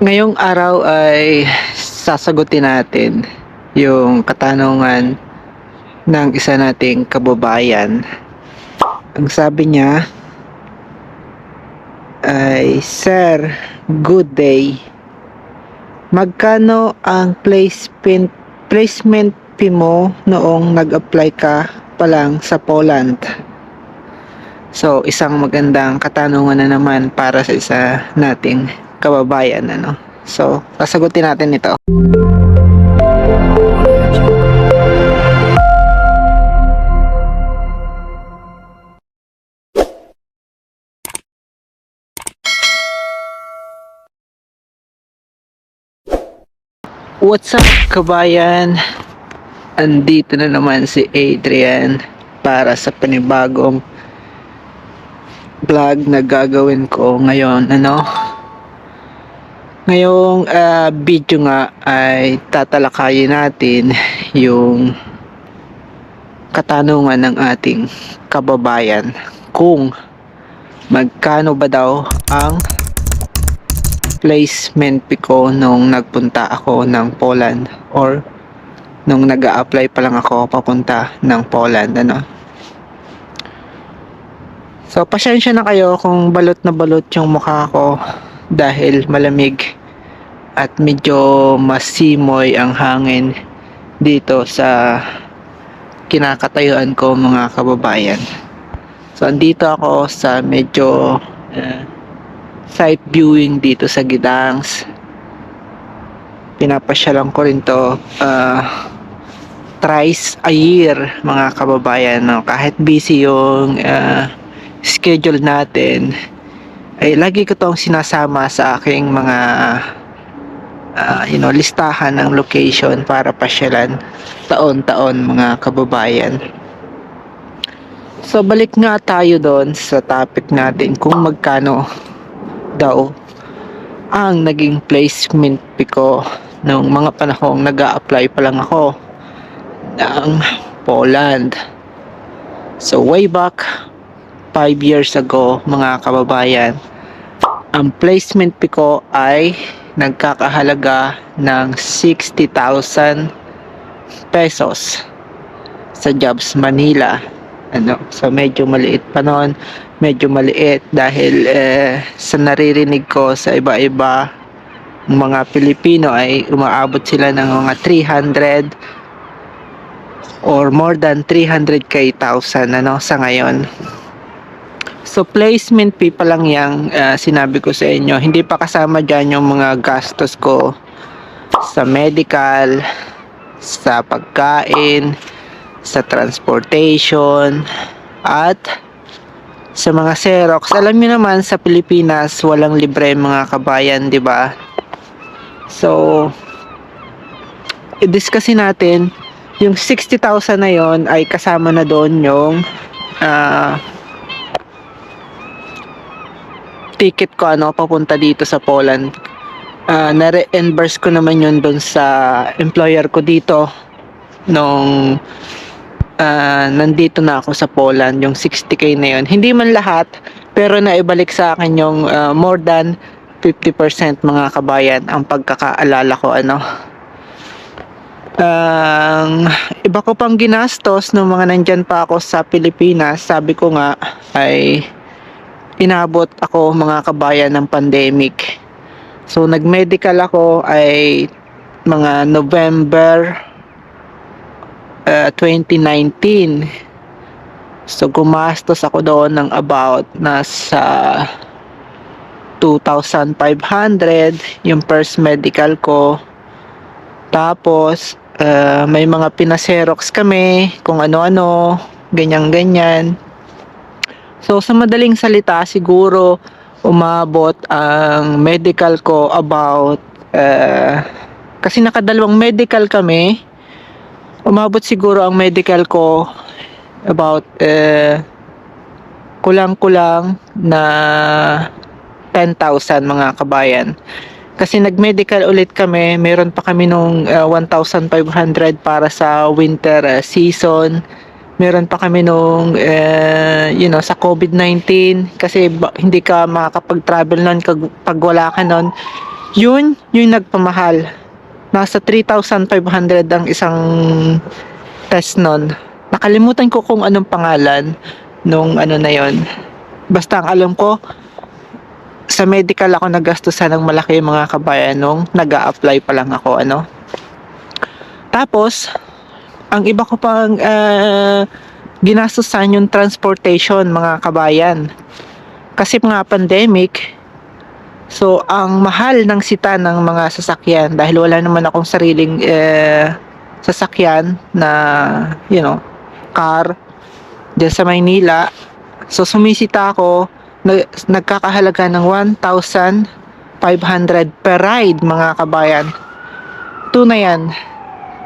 Ngayong araw ay sasagutin natin yung katanungan ng isa nating kababayan. Ang sabi niya ay, Sir, good day. Magkano ang placement, placement fee mo noong nag-apply ka pa lang sa Poland? So, isang magandang katanungan na naman para sa isa nating kababayan ano. So, sasagutin natin ito. What's up, kabayan? Andito na naman si Adrian para sa panibagong vlog na gagawin ko ngayon, ano? Ngayong ah, video nga ay tatalakayin natin yung katanungan ng ating kababayan kung magkano ba daw ang placement fee ko nung nagpunta ako ng Poland or nung nag apply pa lang ako papunta ng Poland ano? So pasensya na kayo kung balot na balot yung mukha ko dahil malamig at medyo masimoy ang hangin dito sa kinakatayuan ko mga kababayan. So andito ako sa medyo eh, site viewing dito sa Gidangs. Pinapasyalan ko rin to ah, thrice a year mga kababayan. No? Kahit busy yung ah, schedule natin, ay lagi ko tong sinasama sa aking mga ah, you know, listahan ng location para pasyalan taon-taon mga kababayan. So balik nga tayo doon sa topic natin kung magkano daw ang naging placement fee ko nung mga panahong nag apply pa lang ako ng Poland. So way back 5 years ago mga kababayan, ang placement fee ko ay nagkakahalaga ng 60,000 pesos sa Jobs Manila. Ano, so medyo maliit pa noon medyo maliit dahil eh, sa naririnig ko sa iba-iba mga Pilipino ay umaabot sila ng mga 300 or more than 300k thousand ano sa ngayon. So placement fee pa lang yang ah, sinabi ko sa inyo, hindi pa kasama diyan yung mga gastos ko sa medical, sa pagkain, sa transportation at sa mga Xerox. Alam niyo naman sa Pilipinas walang libre mga kabayan, 'di ba? So i-discussin natin yung 60,000 na yon ay kasama na doon yung ah, ticket ko ano papunta dito sa Poland. Ah, na-reimburse ko naman yun doon sa employer ko dito nung ah, nandito na ako sa Poland, yung 60k na yun. Hindi man lahat, pero naibalik sa akin yung ah, more than 50% mga kabayan ang pagkakaalala ko ano. Ang iba ko pang ginastos nung mga nandyan pa ako sa Pilipinas, sabi ko nga ay inabot ako mga kabayan ng pandemic. So nag-medical ako ay mga November uh, 2019. So gumastos ako doon ng about nasa 2,500 yung first medical ko. Tapos uh, may mga pinaserox kami kung ano-ano, ganyan-ganyan. So sa madaling salita siguro umabot ang medical ko about uh, kasi nakadalawang medical kami umabot siguro ang medical ko about eh, kulang-kulang na 10,000 mga kabayan. Kasi nag-medical ulit kami, meron pa kami nung eh, 1,500 para sa winter eh, season. Meron pa kami nung eh, you know, sa COVID-19 kasi ba- hindi ka makakapag-travel noon pag wala ka noon Yun, yung nagpamahal. Nasa 3,500 ang isang test nun. Nakalimutan ko kung anong pangalan nung ano na yon. Basta ang alam ko, sa medical ako nagastusan ng malaki mga kabayan nung nag apply pa lang ako ano. Tapos, ang iba ko pang uh, ginastusan yung transportation mga kabayan. Kasi mga pandemic, so ang mahal ng sita ng mga sasakyan dahil wala naman akong sariling eh, sasakyan na, you know, car dyan sa Maynila. So sumisita ako, nag, nagkakahalaga ng 1,500 per ride mga kabayan. Tuna yan.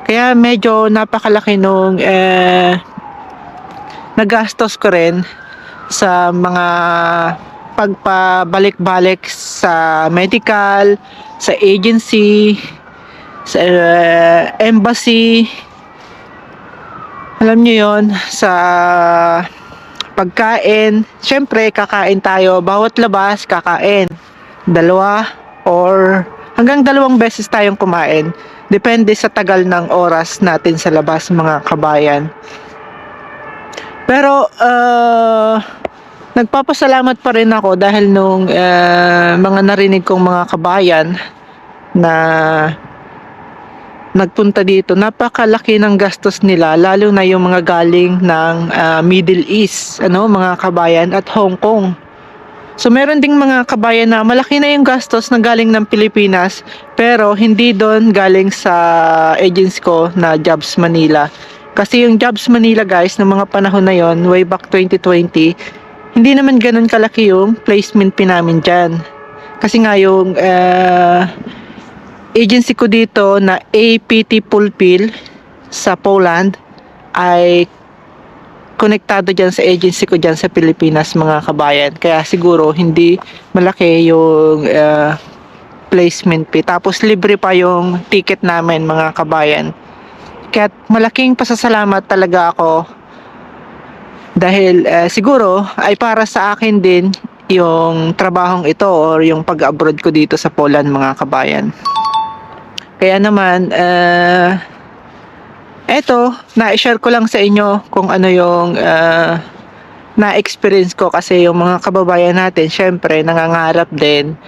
Kaya medyo napakalaki nung eh, nagastos ko rin sa mga pagpabalik-balik sa medical, sa agency, sa uh, embassy. Alam niyo yon sa pagkain. Siyempre, kakain tayo. Bawat labas, kakain. Dalawa or hanggang dalawang beses tayong kumain. Depende sa tagal ng oras natin sa labas, mga kabayan. Pero, uh, nagpapasalamat pa rin ako dahil nung uh, mga narinig kong mga kabayan na nagpunta dito, napakalaki ng gastos nila, lalo na yung mga galing ng uh, Middle East, ano, mga kabayan at Hong Kong. So meron ding mga kabayan na malaki na yung gastos na galing ng Pilipinas, pero hindi doon galing sa agency ko na Jobs Manila. Kasi yung Jobs Manila guys, ng mga panahon na yon, way back 2020, hindi naman ganun kalaki yung placement pin namin dyan. Kasi nga yung uh, agency ko dito na APT Pulpil sa Poland ay konektado dyan sa agency ko dyan sa Pilipinas mga kabayan. Kaya siguro hindi malaki yung uh, placement fee. Tapos libre pa yung ticket namin mga kabayan. Kaya malaking pasasalamat talaga ako dahil uh, siguro ay para sa akin din yung trabahong ito or yung pag-abroad ko dito sa Poland mga kabayan. Kaya naman, uh, eto, na-share ko lang sa inyo kung ano yung uh, na-experience ko kasi yung mga kababayan natin, syempre, nangangarap din.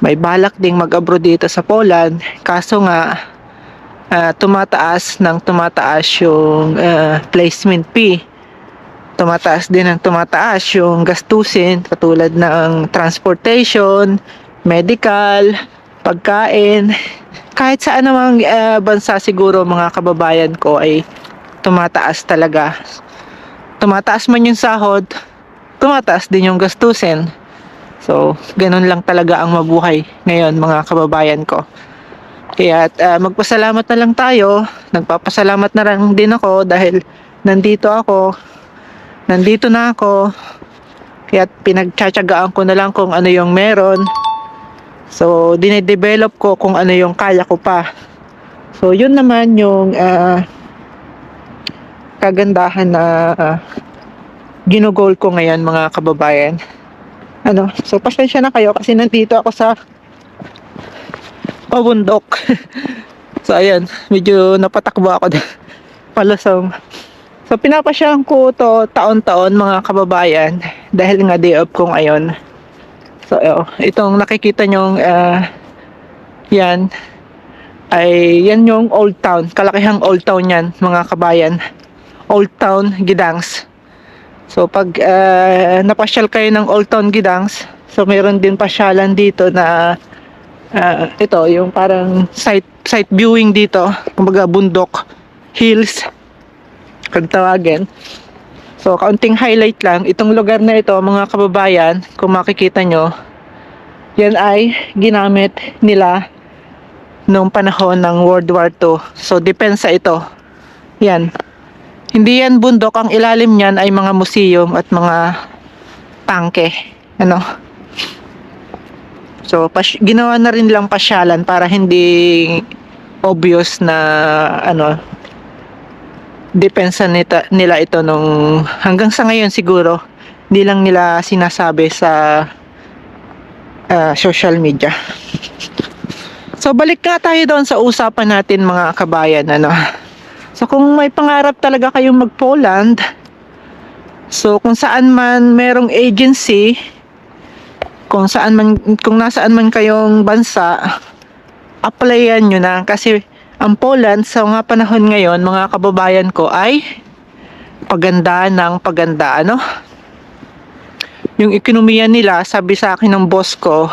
May balak ding mag-abroad dito sa Poland. Kaso nga, uh, tumataas ng tumataas yung uh, placement fee. Tumataas din ng tumataas yung gastusin katulad ng transportation, medical, pagkain. Kahit sa anumang uh, bansa siguro mga kababayan ko ay tumataas talaga. Tumataas man yung sahod, tumataas din yung gastusin. So, ganun lang talaga ang mabuhay ngayon mga kababayan ko. Kaya uh, magpasalamat na lang tayo. Nagpapasalamat na lang din ako dahil nandito ako. Nandito na ako. Kaya pinagtsatsagaan ko na lang kung ano yung meron. So, dinedevelop ko kung ano yung kaya ko pa. So, yun naman yung uh, kagandahan na uh, ginugol ko ngayon mga kababayan. Ano, so pasensya na kayo kasi nandito ako sa pabundok. so ayan, medyo napatakbo ako palusong. So pinapasyahan ko to taon-taon mga kababayan dahil nga day off ko ngayon. So oh, itong nakikita nyong uh, yan ay yan yung Old Town. Kalakihang Old Town yan mga kabayan. Old Town Gidangs. So pag uh, napasyal kayo ng Old Town Gidangs, so mayroon din pasyalan dito na uh, ito yung parang site site viewing dito kumbaga bundok hills kung tawagin so kaunting highlight lang itong lugar na ito mga kababayan kung makikita nyo yan ay ginamit nila noong panahon ng World War II so depensa ito. Yan. Hindi yan bundok. Ang ilalim niyan ay mga museum at mga tangke ano? So, ginawa na rin lang pasyalan para hindi obvious na ano depensa nita, nila ito nung hanggang sa ngayon siguro hindi lang nila sinasabi sa uh, social media. So balik nga tayo doon sa usapan natin mga kabayan ano. So kung may pangarap talaga kayong mag-Poland, so kung saan man merong agency, kung saan man kung nasaan man kayong bansa, applyan nyo na kasi ang Poland sa mga panahon ngayon, mga kababayan ko ay paganda ng paganda ano. Yung ekonomiya nila, sabi sa akin ng boss ko,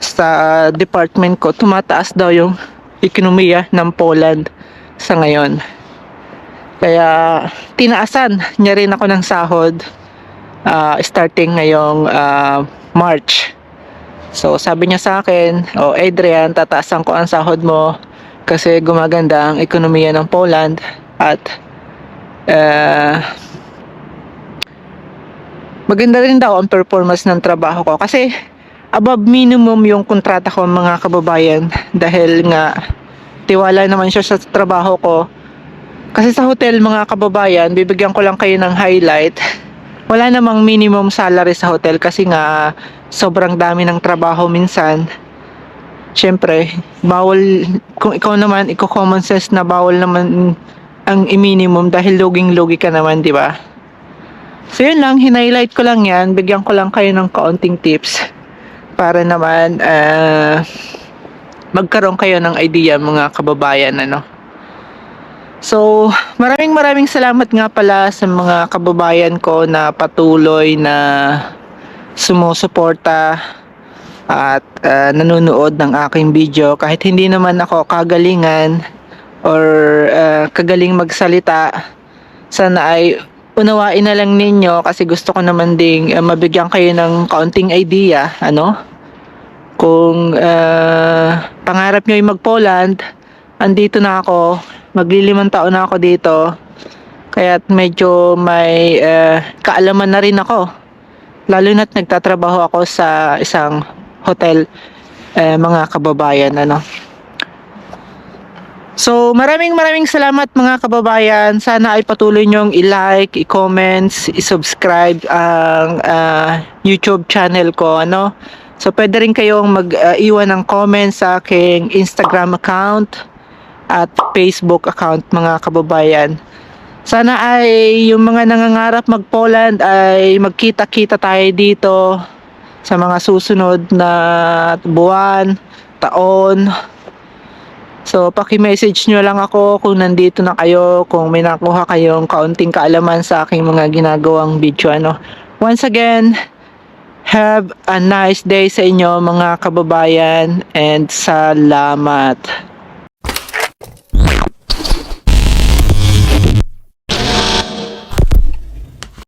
sa department ko, tumataas daw yung ekonomiya ng Poland sa ngayon. Kaya tinaasan niya rin ako ng sahod ah, starting ngayong ah, March. So sabi niya sa akin, oh Adrian, tataasan ko ang sahod mo kasi gumaganda ang ekonomiya ng Poland at ah, maganda rin daw ang performance ng trabaho ko. Kasi above minimum yung kontrata ko mga kababayan dahil nga tiwala naman siya sa trabaho ko. Kasi sa hotel mga kababayan bibigyan ko lang kayo ng highlight. Wala namang minimum salary sa hotel kasi nga sobrang dami ng trabaho minsan syempre bawal kung ikaw naman iko common sense na bawal naman ang i-minimum dahil loging-logi ka naman di ba so yun lang hinighlight ko lang yan bigyan ko lang kayo ng kaunting tips para naman ah, magkaroon kayo ng idea mga kababayan ano. So, maraming maraming salamat nga pala sa mga kababayan ko na patuloy na sumusuporta at ah, nanonood ng aking video kahit hindi naman ako kagalingan or ah, kagaling magsalita sana ay unawain na lang ninyo kasi gusto ko naman ding ah, mabigyan kayo ng kaunting idea ano kung ah, pangarap nyo ay mag-Poland, andito na ako. Maglilimang taon na ako dito. Kaya medyo may ah, kaalaman na rin ako. Lalo na't nagtatrabaho ako sa isang hotel eh, mga kababayan ano. So, maraming maraming salamat mga kababayan. Sana ay patuloy nyong i-like, i-comments, i-subscribe ang ah, YouTube channel ko, ano. So, pwede rin kayong mag-iwan ng comments sa aking Instagram account at Facebook account mga kababayan. Sana ay yung mga nangangarap mag-Poland ay magkita-kita tayo dito sa mga susunod na buwan, taon. So, paki-message nyo lang ako kung nandito na kayo, kung may nakuha kayong kaunting kaalaman sa aking mga ginagawang video. Ano. Once again, have a nice day sa inyo mga kababayan and salamat.